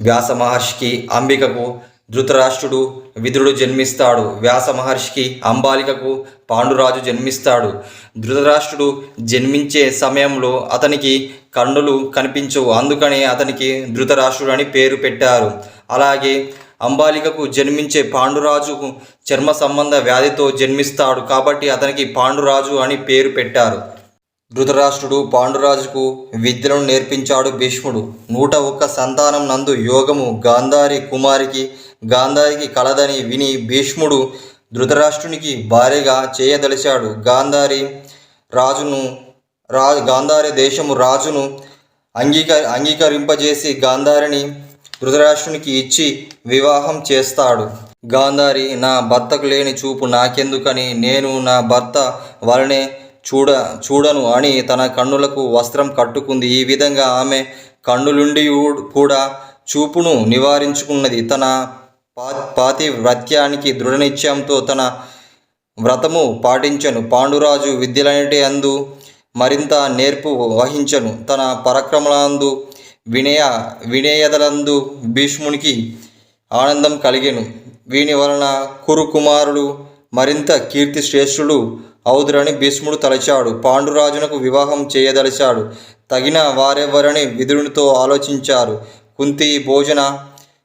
వ్యాస మహర్షికి అంబికకు ధృతరాష్ట్రుడు విదురుడు జన్మిస్తాడు. వ్యాస మహర్షికి అంబాలికకు పాండురాజు జన్మిస్తాడు. ధృతరాష్ట్రుడు జన్మించే సమయంలో అతనికి కన్నులు కనిపించవు. అందుకనే అతనికి ధృతరాష్ట్రుడు అని పేరు పెట్టారు. అలాగే అంబాలికకు జన్మించే పాండురాజుకు చర్మ సంబంధ వ్యాధితో జన్మిస్తాడు. కాబట్టి అతనికి పాండురాజు అని పేరు పెట్టారు. ధృతరాష్ట్రుడు పాండురాజుకు విద్యలను నేర్పించాడు భీష్ముడు. నూట ఒక్క సంతానం నందు యోగము గాంధారి కుమారికి గాంధారికి కలదని విని భీష్ముడు ధృతరాష్ట్రునికి భార్యగా చేయదలిచాడు. గాంధారి రాజును రా గాంధారి దేశము రాజును అంగీక అంగీకరింపజేసి గాంధారిని ధృతరాష్ట్రునికి ఇచ్చి వివాహం చేస్తాడు. గాంధారి నా భర్తకు లేని చూపు నాకెందుకని? నేను నా భర్త వలనే చూడ చూడను. అని తన కన్నులకు వస్త్రం కట్టుకుంది. ఈ విధంగా ఆమె కన్నులుండి కూడా చూపును నివారించుకున్నది. తన పా పాతివ్రత్యానికి దృఢనిశ్చయంతో తన వ్రతము పాటించను. పాండురాజు విద్యలన్నిటి అందు మరింత నేర్పు వహించను. తన పరక్రమలందు వినయ వినయదలందు భీష్మునికి ఆనందం కలిగెను. వీని వలన కురు కుమారుడు మరింత కీర్తి శ్రేష్ఠుడు అవుదురని భీష్ముడు తలచాడు. పాండురాజునకు వివాహం చేయదలిచాడు. తగిన వారెవరని విదురునితో ఆలోచించారు. కుంతి భోజన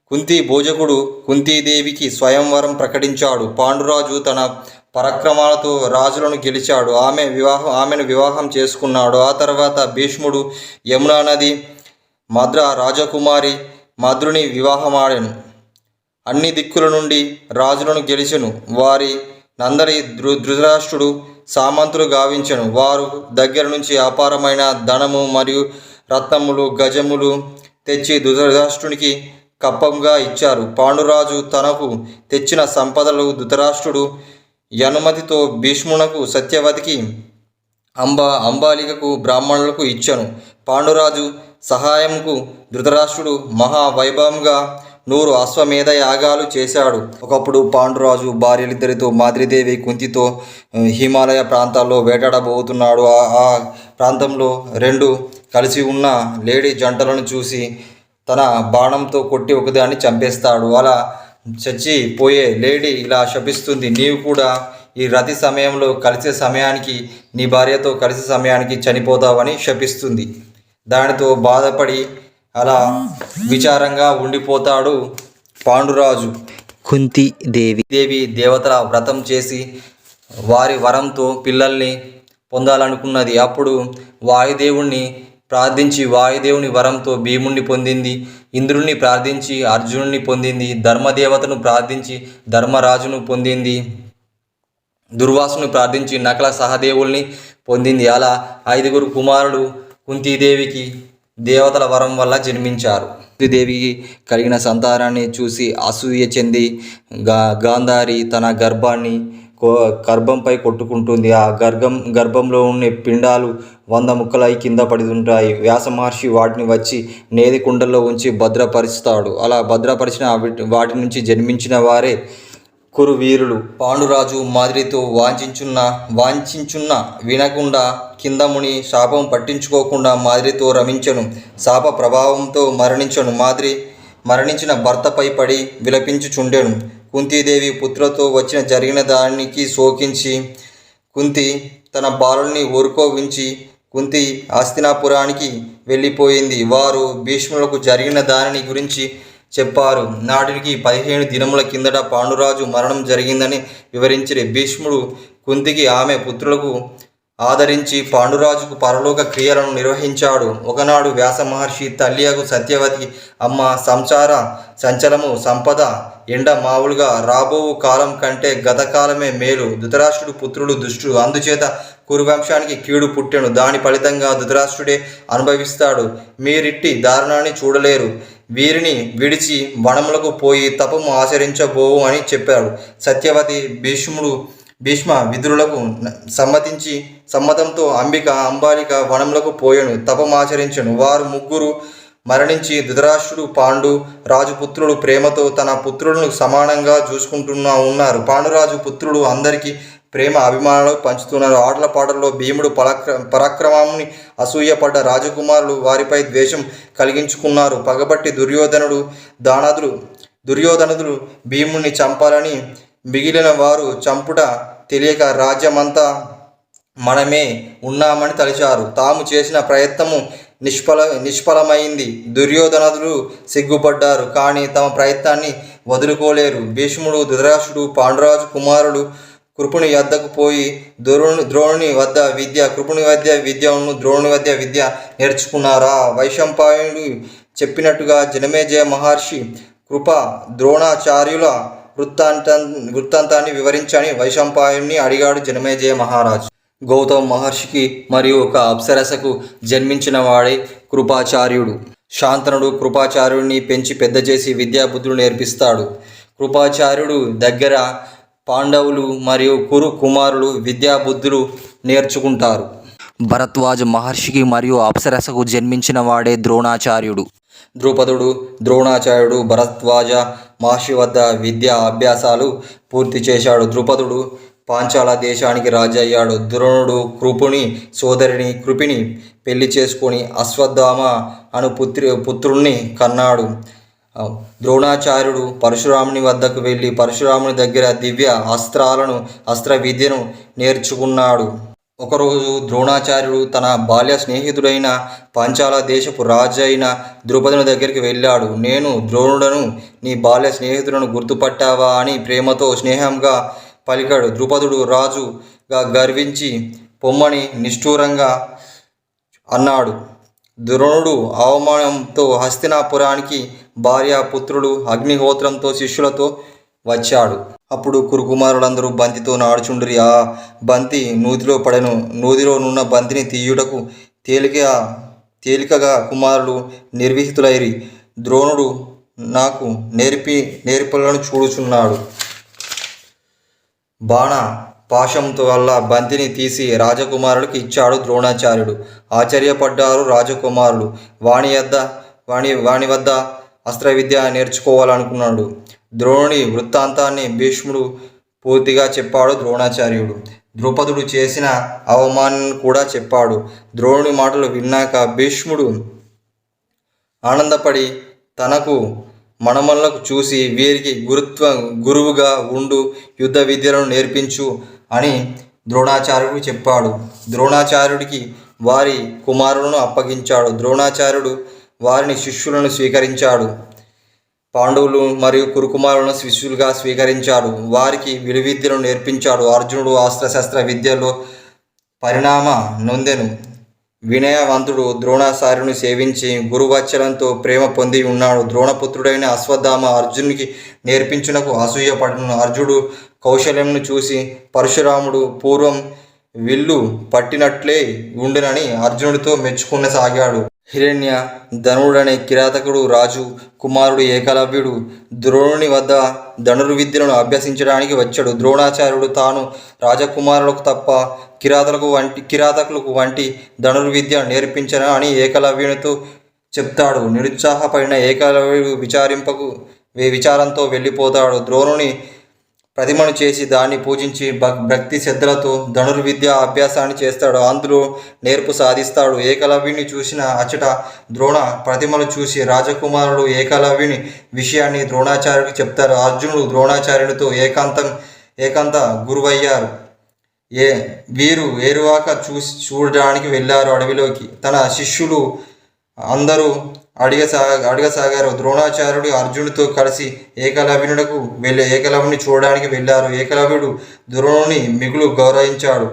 కుంతి భోజకుడు కుంతీదేవికి స్వయంవరం ప్రకటించాడు. పాండురాజు తన పరక్రమాలతో రాజులను గెలిచాడు. ఆమె వివాహం ఆమెను వివాహం చేసుకున్నాడు. ఆ తర్వాత భీష్ముడు యమునా నది మద్ర రాజకుమారి మద్రుని వివాహమాడాను. అన్ని దిక్కుల నుండి రాజులను గెలిచెను. వారి నందరి ధృ ధృతరాష్ట్రుడు సామంతులు గావించను. వారు దగ్గర నుంచి అపారమైన ధనము మరియు రత్నములు గజములు తెచ్చి ధృతరాష్ట్రునికి కప్పంగా ఇచ్చారు. పాండురాజు తనకు తెచ్చిన సంపదలు ధృతరాష్ట్రుడు యనుమతితో భీష్మునకు సత్యవతికి అంబ అంబాలికకు బ్రాహ్మణులకు ఇచ్చను. పాండురాజు సహాయంకు ధృతరాష్ట్రుడు మహావైభవంగా నూరు అశ్వమేధ యాగాలు చేశాడు. ఒకప్పుడు పాండురాజు భార్యలిద్దరితో మాద్రిదేవి కుంతితో హిమాలయ ప్రాంతాల్లో వేటాడబోతున్నాడు. ఆ ఆ ప్రాంతంలో రెండు కలిసి ఉన్న లేడీ జంటలను చూసి తన బాణంతో కొట్టి ఒకదాన్ని చంపేస్తాడు. అలా చచ్చిపోయే లేడీ ఇలా శపిస్తుంది. నీవు కూడా ఈ రతి సమయంలో కలిసే సమయానికి నీ భార్యతో కలిసే సమయానికి చనిపోతావని శపిస్తుంది. దానితో బాధపడి అలా విచారంగా ఉండిపోతాడు పాండురాజు. కుంతి దేవి. దేవి దేవతల వ్రతం చేసి వారి వరంతో పిల్లల్ని పొందాలనుకున్నది. అప్పుడు వాయుదేవుణ్ణి ప్రార్థించి వాయుదేవుని వరంతో భీముణ్ణి పొందింది. ఇంద్రుణ్ణి ప్రార్థించి అర్జునుడిని పొందింది. ధర్మదేవతను ప్రార్థించి ధర్మరాజును పొందింది. దుర్వాసుని ప్రార్థించి నకల సహదేవుల్ని పొందింది. అలా ఐదుగురు కుమారులు కుంతీదేవికి దేవతల వరం వల్ల జన్మించారు. దేవికి కలిగిన సంతానాన్ని చూసి అసూయ చెంది గా గాంధారి తన గర్భాన్ని కో గర్భంపై కొట్టుకుంటుంది. ఆ గర్భం గర్భంలో ఉన్న పిండాలు వంద ముక్కలై కింద పడుతుంటాయి వ్యాసమహర్షి వ్యాస మహర్షి వాటిని వచ్చి నేది కుండల్లో ఉంచి భద్రపరుస్తాడు. అలా భద్రపరిచిన వాటి నుంచి జన్మించిన వారే కురువీరులు పాండురాజు మాదిరితో వాంఛించున్న వాంఛించున్న వినకుండా కిందముని శాపం పట్టించుకోకుండా మాదిరితో రమించను. శాప ప్రభావంతో మరణించను. మాదిరి మరణించిన భర్తపై పడి విలపించుచుండెను. కుంతీదేవి పుత్రతో వచ్చిన జరిగిన దానికి శోకించి కుంతి తన బాలుల్ని ఊరుకోవించి కుంతి ఆస్తినాపురానికి వెళ్ళిపోయింది. వారు భీష్ములకు జరిగిన దానిని గురించి చెప్పారు. నాటికి పదిహేను దినముల కిందట పాండురాజు మరణం జరిగిందని వివరించిన భీష్ముడు కుంతికి ఆమె పుత్రులకు ఆదరించి పాండురాజుకు పరలోక క్రియలను నిర్వహించాడు. ఒకనాడు వ్యాస మహర్షి తల్లియకు సత్యవతి అమ్మ సంసార సంచలము సంపద ఎండ మామూలుగా రాబోవు కాలం కంటే గతకాలమే మేలు. ధృతరాష్ట్రుడు పుత్రుడు దుష్టుడు అందుచేత కురువంశానికి కీడు పుట్టెను. దాని ఫలితంగా ధృతరాష్ట్రుడే అనుభవిస్తాడు. మీరిట్టి దారుణాన్ని చూడలేరు. వీరిని విడిచి వనములకు పోయి తపము ఆచరించబోవు అని చెప్పాడు. సత్యవతి భీష్ముడు భీష్మ విధులకు సమ్మతించి సమ్మతంతో అంబిక అంబాలిక వనములకు పోయాను తపమాచరించను వారు ముగ్గురు మరణించి ధృతరాష్ట్రుడు పాండు రాజుపుత్రుడు ప్రేమతో తన పుత్రులను సమానంగా చూసుకుంటున్నా ఉన్నారు. పాండురాజు పుత్రుడు అందరికీ ప్రేమ అభిమానాలు పంచుతున్నారు. ఆటల పాటల్లో భీముడు పరాక్ర పరాక్రమాన్ని అసూయపడ్డ రాజకుమారులు వారిపై ద్వేషం కలిగించుకున్నారు. పగబట్టి దుర్యోధనుడు దానాదులు దుర్యోధనుడు భీముడిని చంపాలని మిగిలిన వారు చంపుట తెలియక రాజ్యమంతా మనమే ఉన్నామని తలిచారు. తాము చేసిన ప్రయత్నము నిష్ఫల నిష్ఫలమైంది. దుర్యోధనదులు సిగ్గుపడ్డారు కానీ తమ ప్రయత్నాన్ని వదులుకోలేరు. భీష్ముడు ధృతరాష్ట్రుడు పాండురాజు కుమారుడు కృపుని వద్దకు పోయి ద్రోణి ద్రోణుని వద్ద విద్య కృపుని వద్ద విద్యను ద్రోణి వద్ద విద్య నేర్చుకున్నారా? వైశంపాయనుడు చెప్పినట్టుగా జనమేజయ మహర్షి కృప ద్రోణాచార్యుల వృత్తాంత వృత్తాంతాన్ని వివరించని వైశంపాయుని అడిగాడు జనమేజయ మహారాజు. గౌతమ మహర్షికి మరియు ఒక అప్సరసకు జన్మించిన వాడే కృపాచార్యుడు. శాంతనుడు కృపాచార్యుడిని పెంచి పెద్ద చేసి విద్యాబుద్ధులు నేర్పిస్తాడు. కృపాచార్యుడు దగ్గర పాండవులు మరియు కురు కుమారులు విద్యాబుద్ధులు నేర్చుకుంటారు. భరద్వాజ మహర్షికి మరియు అప్సరసకు జన్మించిన వాడే ద్రోణాచార్యుడు. ద్రుపదుడు ద్రోణాచార్యుడు భరద్వాజ మహర్షి వద్ద విద్యా అభ్యాసాలు పూర్తి చేశాడు. ద్రుపదుడు పాంచాల దేశానికి రాజయ్యాడు ద్రోణుడు కృపుని సోదరిని కృపిని పెళ్ళి చేసుకొని అశ్వత్థామ అను పుత్రి పుత్రుణ్ణి కన్నాడు. ద్రోణాచార్యుడు పరశురాముని వద్దకు వెళ్ళి పరశురాముని దగ్గర దివ్య అస్త్రాలను అస్త్ర విద్యను నేర్చుకున్నాడు. ఒకరోజు ద్రోణాచార్యుడు తన బాల్య స్నేహితుడైన పాంచాల దేశపు రాజు అయిన ద్రుపదుని దగ్గరికి వెళ్ళాడు. నేను ద్రోణుడను నీ బాల్య స్నేహితులను గుర్తుపట్టావా? అని ప్రేమతో స్నేహంగా పలికాడు. ద్రుపదుడు రాజుగా గర్వించి పొమ్మని నిష్ఠూరంగా అన్నాడు. ద్రోణుడు అవమానంతో హస్తినాపురానికి భార్య పుత్రుడు అగ్నిహోత్రంతో శిష్యులతో వచ్చాడు. అప్పుడు కురుకుమారులందరూ బంతితో నాడుచుండ్రి. ఆ బంతి నూతిలో పడెను. నూతిలో నున్న బంతిని తీయుటకు తేలిక తేలికగా కుమారులు నిర్విహితులైరి. ద్రోణుడు నాకు నేర్పి నేర్పలను చూడుచున్నాడు. బాణ పాశంతో వల్ల బంతిని తీసి రాజకుమారుడికి ఇచ్చాడు ద్రోణాచార్యుడు. ఆశ్చర్యపడ్డారు రాజకుమారులు. వాణి వద్ద వాణి వాణి వద్ద అస్త్ర విద్య నేర్చుకోవాలనుకున్నాడు. ద్రోణుని వృత్తాంతాన్ని భీష్ముడు పూర్తిగా చెప్పాడు ద్రోణాచార్యుడు. ద్రుపదుడు చేసిన అవమానం కూడా చెప్పాడు. ద్రోణుని మాటలు విన్నాక భీష్ముడు ఆనందపడి తనకు మనమల్లకు చూసి వీరికి గురుత్వ గురువుగా ఉండు యుద్ధ విద్యలను నేర్పించు అని ద్రోణాచార్యుడు చెప్పాడు. ద్రోణాచార్యుడికి వారి కుమారులను అప్పగించాడు. ద్రోణాచార్యుడు వారిని శిష్యులను స్వీకరించాడు. పాండవులు మరియు కురుకుమారులను శిష్యులుగా స్వీకరించాడు. వారికి విలువిద్యను నేర్పించాడు. అర్జునుడు అస్త్రశస్త్ర విద్యలో పరిణామ నొందెను. వినయవంతుడు ద్రోణాచార్యుని సేవించి గురువచ్చలంతో ప్రేమ పొంది ఉన్నాడు. ద్రోణపుత్రుడైన అశ్వత్థామ అర్జునునికి నేర్పించునకు అసూయపడను. అర్జునుడు కౌశల్యంను చూసి పరశురాముడు పూర్వం విల్లు పట్టినట్లే ఉండునని అర్జునుడితో మెచ్చుకున్న సాగాడు. హిరణ్య ధనుడనే కిరాతకుడు రాజు కుమారుడు ఏకలవ్యుడు ద్రోణుని వద్ద ధనుర్విద్యలను అభ్యసించడానికి వచ్చాడు. ద్రోణాచార్యుడు తాను రాజకుమారులకు తప్ప కిరాతలకు వంటి కిరాతకులకు వంటి ధనుర్విద్య నేర్పించను అని ఏకలవ్యునితో చెప్తాడు. నిరుత్సాహపడిన ఏకలవ్యుడు విచారింపకు విచారంతో వెళ్ళిపోతాడు. ద్రోణుని ప్రతిమను చేసి దాన్ని పూజించి భక్ భక్తి శ్రద్ధలతో ధనుర్విద్య అభ్యాసాన్ని చేస్తాడు. అందులో నేర్పు సాధిస్తాడు. ఏకలవ్యుని చూసిన అచ్చట ద్రోణ ప్రతిమను చూసి రాజకుమారుడు ఏకలవ్యుని విషయాన్ని ద్రోణాచార్యుడికి చెప్తారు. అర్జునుడు ద్రోణాచార్యుడితో ఏకాంతం ఏకాంత గురువయ్యారు. ఏ వీరు ఏరువాక చూసి చూడడానికి వెళ్ళారు అడవిలోకి. తన శిష్యులు అందరూ అడిగసా అడగసాగారు. ద్రోణాచార్యుడు అర్జునుడితో కలిసి ఏకలవ్యునుడకు వెళ్ళి ఏకలవ్యుని చూడడానికి వెళ్ళారు. ఏకలవ్యుడు ద్రోణుని మిగులు గౌరవించాడు.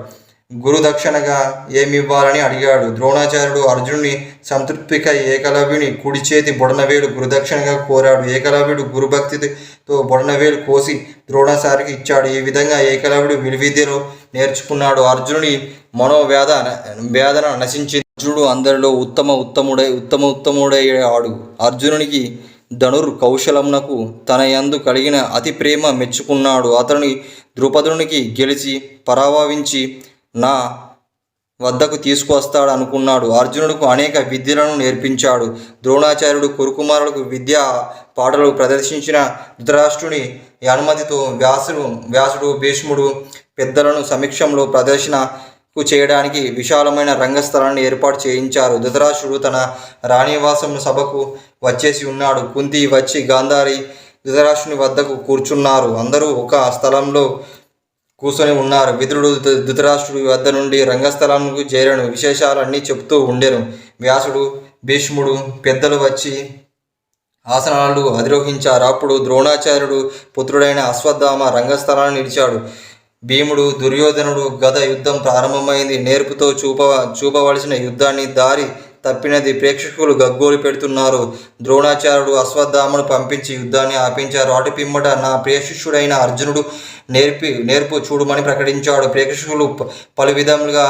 గురుదక్షిణగా ఏమివ్వాలని ఏమి ఇవ్వాలని అడిగాడు. ద్రోణాచార్యుడు అర్జునుని సంతృప్తికై ఏకలవ్యుని కుడి చేతి బొడనవేలు గురుదక్షిణగా కోరాడు. ఏకలవ్యుడు గురుభక్తితో బొడనవేలు కోసి ద్రోణాచార్యుకి ఇచ్చాడు. ఈ విధంగా ఏకలవ్యుడు విలువిద్యలో నేర్చుకున్నాడు. అర్జునుడి మనోవేద వేదన నశించింది. అర్జునుడు అందరిలో ఉత్తమ ఉత్తముడై ఉత్తమ ఉత్తముడయ్యాడు అర్జునునికి ధనుర్ కౌశలమునకు తన యందు కలిగిన అతి ప్రేమ మెచ్చుకున్నాడు. అతని ద్రుపదునికి గెలిచి పరాభవించి నా వద్దకు తీసుకువస్తాడు అనుకున్నాడు. అర్జునుడికి అనేక విద్యలను నేర్పించాడు. ద్రోణాచార్యుడు కురుకుమారులకు విద్యా పాటలు ప్రదర్శించిన ధృతరాష్ట్రుని అనుమతితో వ్యాసుడు వ్యాసుడు భీష్ముడు పెద్దలను సమీక్షంలో ప్రదర్శన చేయడానికి విశాలమైన రంగస్థలాన్ని ఏర్పాటు చేయించారు. ధృతరాష్ట్రుడు తన రాణివాసం సభకు వచ్చేసి ఉన్నాడు. కుంతి వచ్చి గాంధారి ధృతరాష్ట్రుని వద్దకు కూర్చున్నారు. అందరూ ఒక స్థలంలో కూర్చొని ఉన్నారు. విదురుడు ధృతరాష్ట్రుడి వద్ద నుండి రంగస్థలంకు చేరను. విశేషాలన్నీ చెప్తూ ఉండెను. వ్యాసుడు భీష్ముడు పెద్దలు వచ్చి ఆసనాలు అధిరోహించారు. అప్పుడు ద్రోణాచార్యుడు పుత్రుడైన అశ్వత్థామ రంగస్థలాన్ని నిలిచాడు. భీముడు దుర్యోధనుడు గద యుద్ధం ప్రారంభమైంది. నేర్పుతో చూప చూపవలసిన యుద్ధాన్ని దారి తప్పినది ప్రేక్షకులు గగ్గోలు పెడుతున్నారు. ద్రోణాచార్యుడు అశ్వత్థామను పంపించి యుద్ధాన్ని ఆపించారు. అటు పిమ్మట నా ప్రేక్షిష్యుడైన అర్జునుడు నేర్పి నేర్పు చూడమని ప్రకటించాడు. ప్రేక్షకులు పలు విధములుగా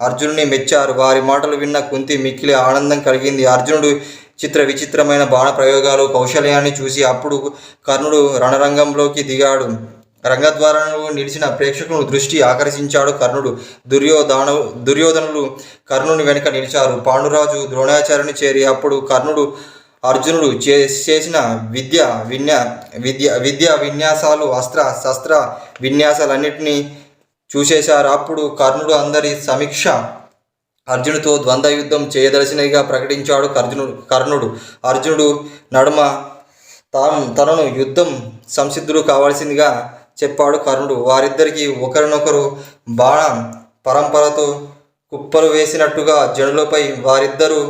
అర్జునుని మెచ్చారు. వారి మాటలు విన్న కుంతి మిక్కిలి ఆనందం కలిగింది. అర్జునుడు చిత్ర విచిత్రమైన బాణ ప్రయోగాలు కౌశల్యాన్ని చూసి అప్పుడు కర్ణుడు రణరంగంలోకి దిగాడు. రంగద్వారంలో నిలిచిన ప్రేక్షకులను దృష్టి ఆకర్షించాడు కర్ణుడు. దుర్యోధన దుర్యోధనులు కర్ణుని వెనుక నిలిచారు. పాండురాజు ద్రోణాచార్యుని చేరి అప్పుడు కర్ణుడు అర్జునుడు చే చేసిన విద్య విన్యా విద్య విద్య విన్యాసాలు అస్త్ర శస్త్ర విన్యాసాలన్నింటినీ చూసేశారు. అప్పుడు కర్ణుడు అందరి సమీక్ష అర్జునుడితో ద్వంద్వ యుద్ధం చేయదలసినవిగా ప్రకటించాడు కర్జునుడు కర్ణుడు. అర్జునుడు నడుమ తాను తనను యుద్ధం సంసిద్ధుడు కావాల్సిందిగా చెప్పాడు కర్ణుడు. వారిద్దరికీ ఒకరినొకరు బాణ పరంపరతో కుప్పలు వేసినట్టుగా జనులపై వారిద్దరూ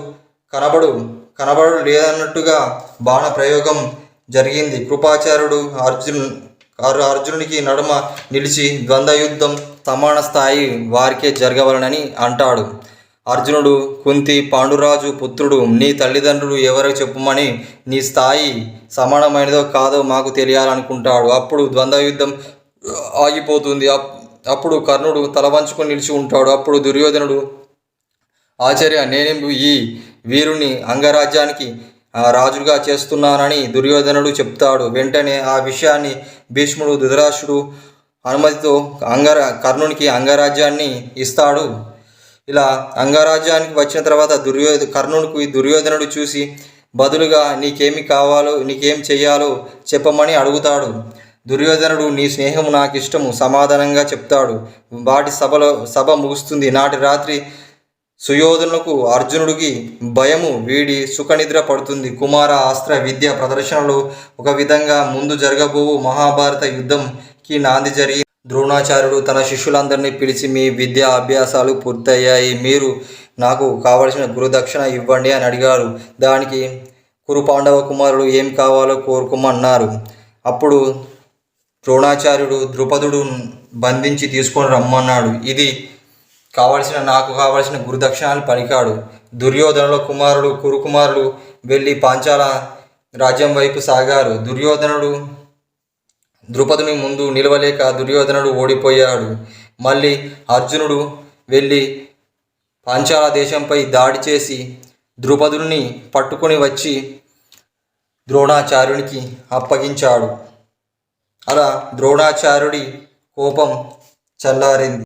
కనబడు కనబడు లేదన్నట్టుగా బాణ ప్రయోగం జరిగింది. కృపాచార్యుడు అర్జున్ అర్జునునికి నడుమ నిలిచి ద్వంద్వ యుద్ధం సమాన స్థాయి వారికే జరగవలనని అంటాడు. అర్జునుడు కుంతి పాండురాజు పుత్రుడు నీ తల్లిదండ్రులు ఎవరికి చెప్పమని నీ స్థాయి సమానమైనదో కాదో మాకు తెలియాలనుకుంటాడు. అప్పుడు ద్వంద్వ యుద్ధం ఆగిపోతుంది. అప్- అప్పుడు కర్ణుడు తల వంచుకొని నిలిచి ఉంటాడు. అప్పుడు దుర్యోధనుడు ఆచార్య నేనే ఈ వీరుని అంగరాజ్యానికి రాజుగా చేస్తున్నానని దుర్యోధనుడు చెప్తాడు. వెంటనే ఆ విషయాన్ని భీష్ముడు ధృతరాష్ట్రుడు అనుమతితో అంగర కర్ణునికి అంగరాజ్యాన్ని ఇస్తాడు. ఇలా అంగరాజ్యానికి వచ్చిన తర్వాత దుర్యోధ కర్ణుడికి దుర్యోధనుడు చూసి బదులుగా నీకేమి కావాలో నీకేం చెయ్యాలో చెప్పమని అడుగుతాడు. దుర్యోధనుడు నీ స్నేహం నాకు ఇష్టము సమాధానంగా చెప్తాడు. వాటి సభలో సభ ముగుస్తుంది. నాటి రాత్రి సుయోధనులకు అర్జునుడికి భయము వీడి సుఖనిద్ర పడుతుంది. కుమార అస్త్ర విద్య ప్రదర్శనలో ఒక విధంగా ముందు జరగబోవు మహాభారత యుద్ధంకి నాంది జరిగి ద్రోణాచార్యుడు తన శిష్యులందరినీ పిలిచి మీ విద్యా అభ్యాసాలు పూర్తయ్యాయి. మీరు నాకు కావలసిన గురుదక్షిణ ఇవ్వండి అని అడిగారు. దానికి కురు పాండవ కుమారుడు ఏం కావాలో కోరుకోమన్నారు. అప్పుడు ద్రోణాచార్యుడు ద్రుపదుడు బంధించి తీసుకొని రమ్మన్నాడు. ఇది కావలసిన నాకు కావలసిన గురుదక్షిణాలు పలికాడు. దుర్యోధనుల కుమారుడు కురుకుమారులు వెళ్ళి పాంచాల రాజ్యం వైపు సాగారు. దుర్యోధనుడు ద్రుపదుని ముందు నిలవలేక దుర్యోధనుడు ఓడిపోయాడు. మళ్ళీ అర్జునుడు వెళ్ళి పాంచాల దేశంపై దాడి చేసి ద్రుపదుని పట్టుకొని వచ్చి ద్రోణాచార్యునికి అప్పగించాడు. అలా ద్రోణాచార్యుడి కోపం చల్లారింది.